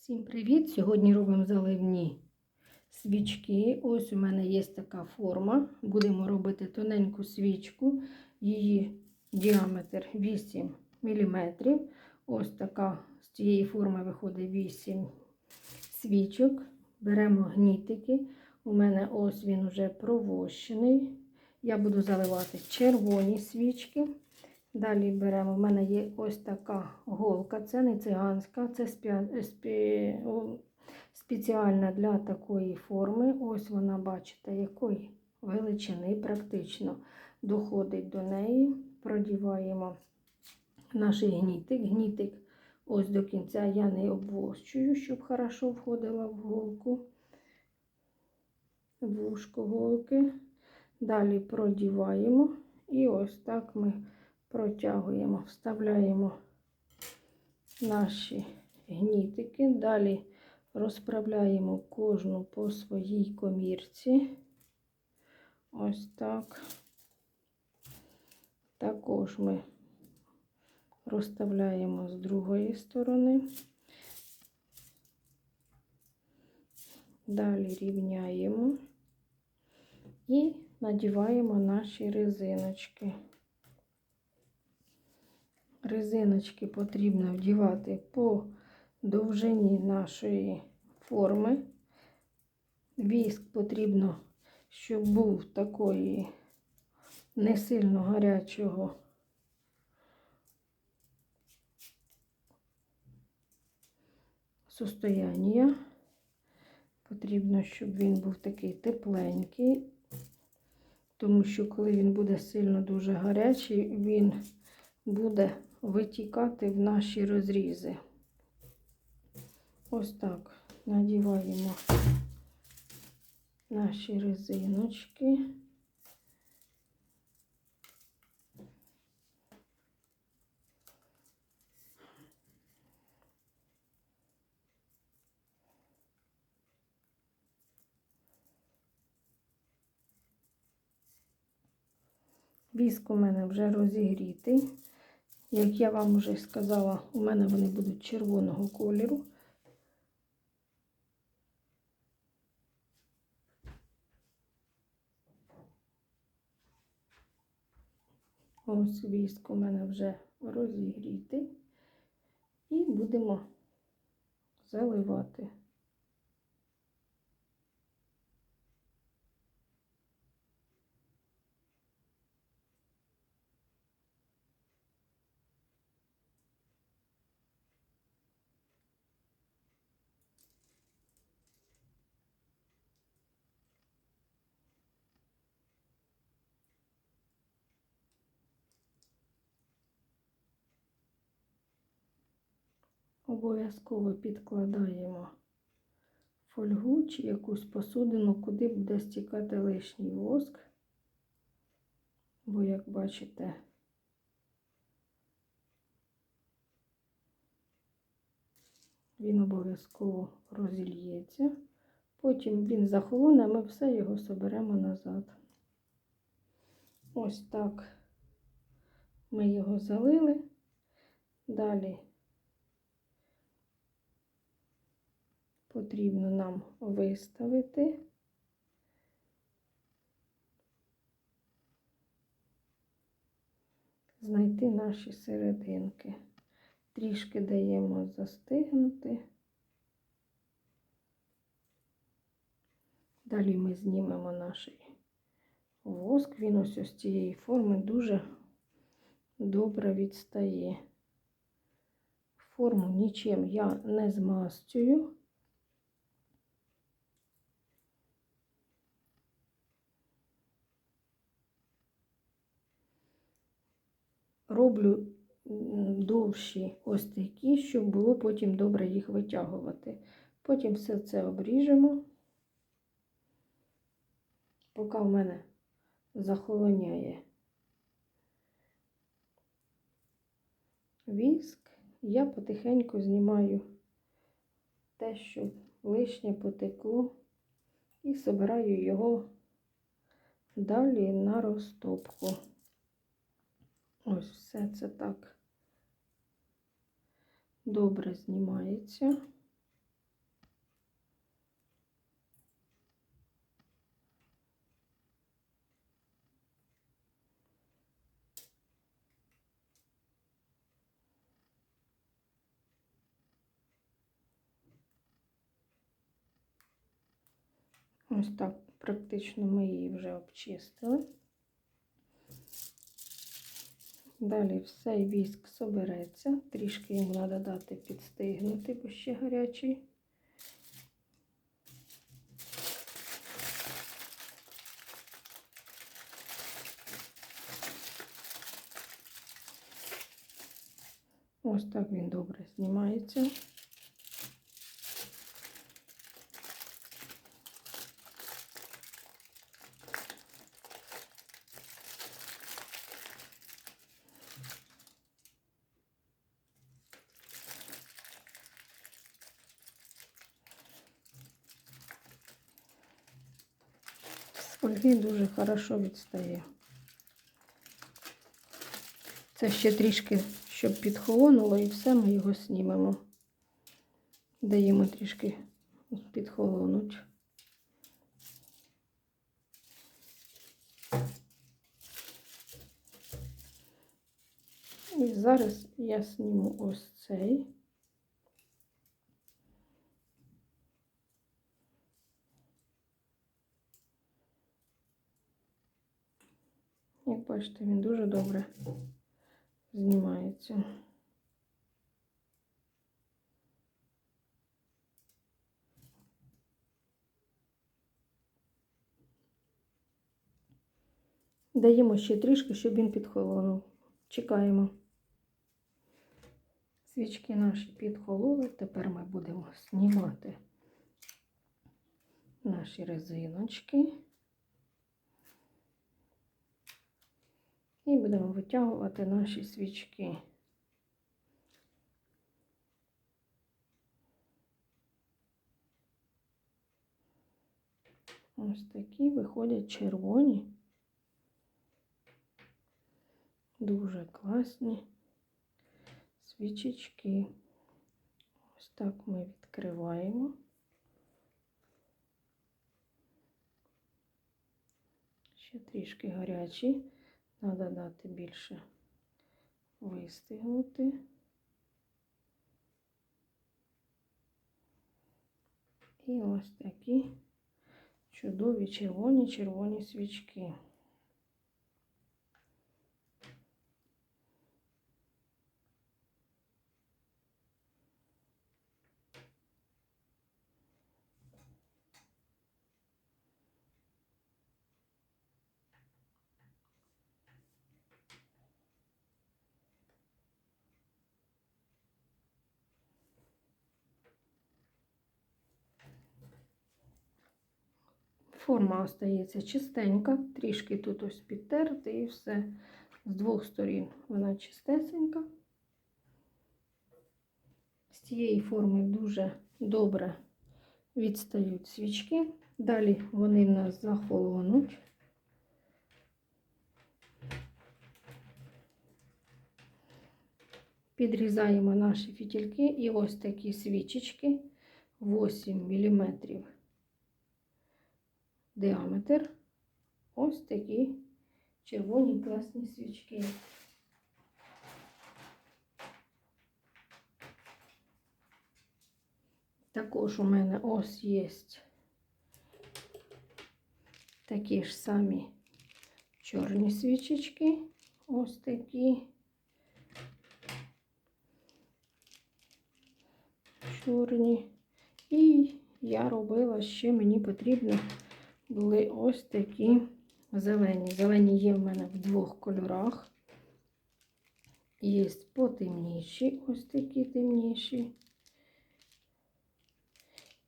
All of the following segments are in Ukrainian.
Всім привіт! Сьогодні робимо заливні свічки. Ось у мене є така форма. Будемо робити тоненьку свічку. Її діаметр 8 мм. Ось така з цієї форми виходить 8 свічок. Беремо гнітики. У мене ось він вже провощений. Я буду заливати червоні свічки. Далі беремо, в мене є ось така голка, це не циганська, це спя- спі... спеціальна для такої форми. Ось вона, бачите, якої величини практично доходить до неї. Продіваємо наш гнітик. Гнітик ось до кінця я не обвощую, щоб хорошо входила в голку, в вушко голки. Далі продіваємо і ось так ми протягуємо, вставляємо наші гнітики, далі розправляємо кожну по своїй комірці. Ось так. Також ми розставляємо з другої сторони. Далі рівняємо і надіваємо наші резиночки. Резиночки потрібно вдівати по довжині нашої форми. Віск потрібно, щоб був такої не сильно гарячого состояння. Потрібно, щоб він був такий тепленький, тому що коли він буде сильно дуже гарячий, він буде витікати в наші розрізи. Ось так надіваємо наші резиночки. Віск у мене вже розігрітий. Як я вам вже сказала, у мене вони будуть червоного кольору. Ось віск у мене вже розігрітий. І будемо заливати. Обов'язково підкладаємо фольгу чи якусь посудину, куди буде стікати лишній воск. Бо, як бачите, він обов'язково розільється. Потім він захолоне, ми все його соберемо назад. Ось так ми його залили. Далі потрібно нам виставити. Знайти наші серединки. Трішки даємо застигнути. Далі ми знімемо наш воск. Він ось з цієї форми дуже добре відстає. Форму нічим я не змастюю. Роблю довші ось такі, щоб було потім добре їх витягувати. Потім все це обріжемо, поки в мене захолоняє віск, я потихеньку знімаю те, що лишнє потекло, і собираю його далі на розтопку. Ось все це так добре знімається. Ось так практично ми її вже обчистили. Далі все віск собереться. Трішки йому треба дати підстигнути, бо ще гарячий. Ось так він добре знімається. З фольги дуже хорошо відстає. Це ще трішки, щоб підхолонуло, і все, ми його знімемо. Даємо трішки підхолонуть. І зараз я зніму ось цей. Як бачите, він дуже добре знімається. Даємо ще трішки, щоб він підхолонув. Чекаємо. Свічки наші підхололи. Тепер ми будемо знімати наші резиночки. І будемо витягувати наші свічки. Ось такі виходять червоні. Дуже класні свічечки. Ось так ми відкриваємо. Ще трішки гарячі. Треба дати більше вистигнути. І ось такі чудові червоні-червоні свічки. Форма остається чистенька, трішки тут ось підтерти і все. З двох сторін вона чистесенька. З цієї форми дуже добре відстають свічки. Далі вони в нас захолонуть. Підрізаємо наші фітільки і ось такі свічечки 8 мм діаметр. Ось такі червоні класні свічки. Також у мене ось є такі ж самі чорні свічечки. Ось такі. Чорні. І я робила ще мені потрібно були ось такі зелені. Зелені є в мене в двох кольорах. Є потемніші, ось такі темніші.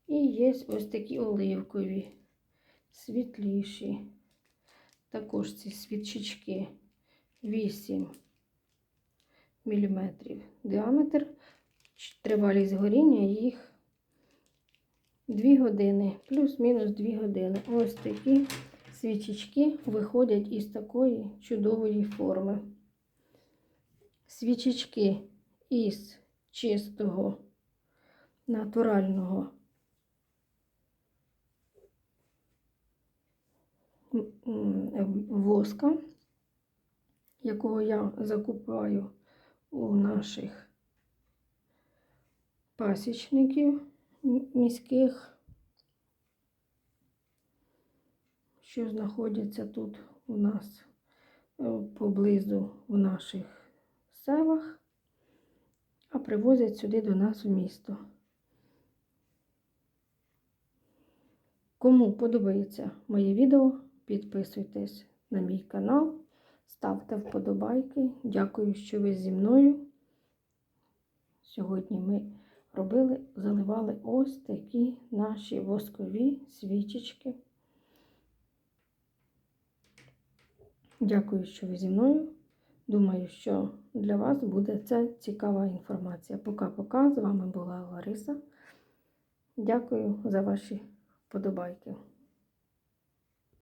І є ось такі оливкові, світліші. Також ці свічечки 8 мм діаметр. Тривалість горіння їх 2 години, плюс-мінус 2 години. Ось такі свічечки виходять із такої чудової форми. Свічечки із чистого натурального воска, якого я закупаю у наших пасічників міських. що знаходяться тут у нас е, поблизу в наших селах, а привозять сюди до нас в місто. Кому подобається моє відео, підписуйтесь на мій канал, ставте вподобайки. Дякую, що ви зі мною. Сьогодні ми робили, заливали ось такі наші воскові свічечки. Дякую, що ви зі мною. Думаю, що для вас буде це цікава інформація. Пока-пока. З вами була Лариса. Дякую за ваші вподобайки.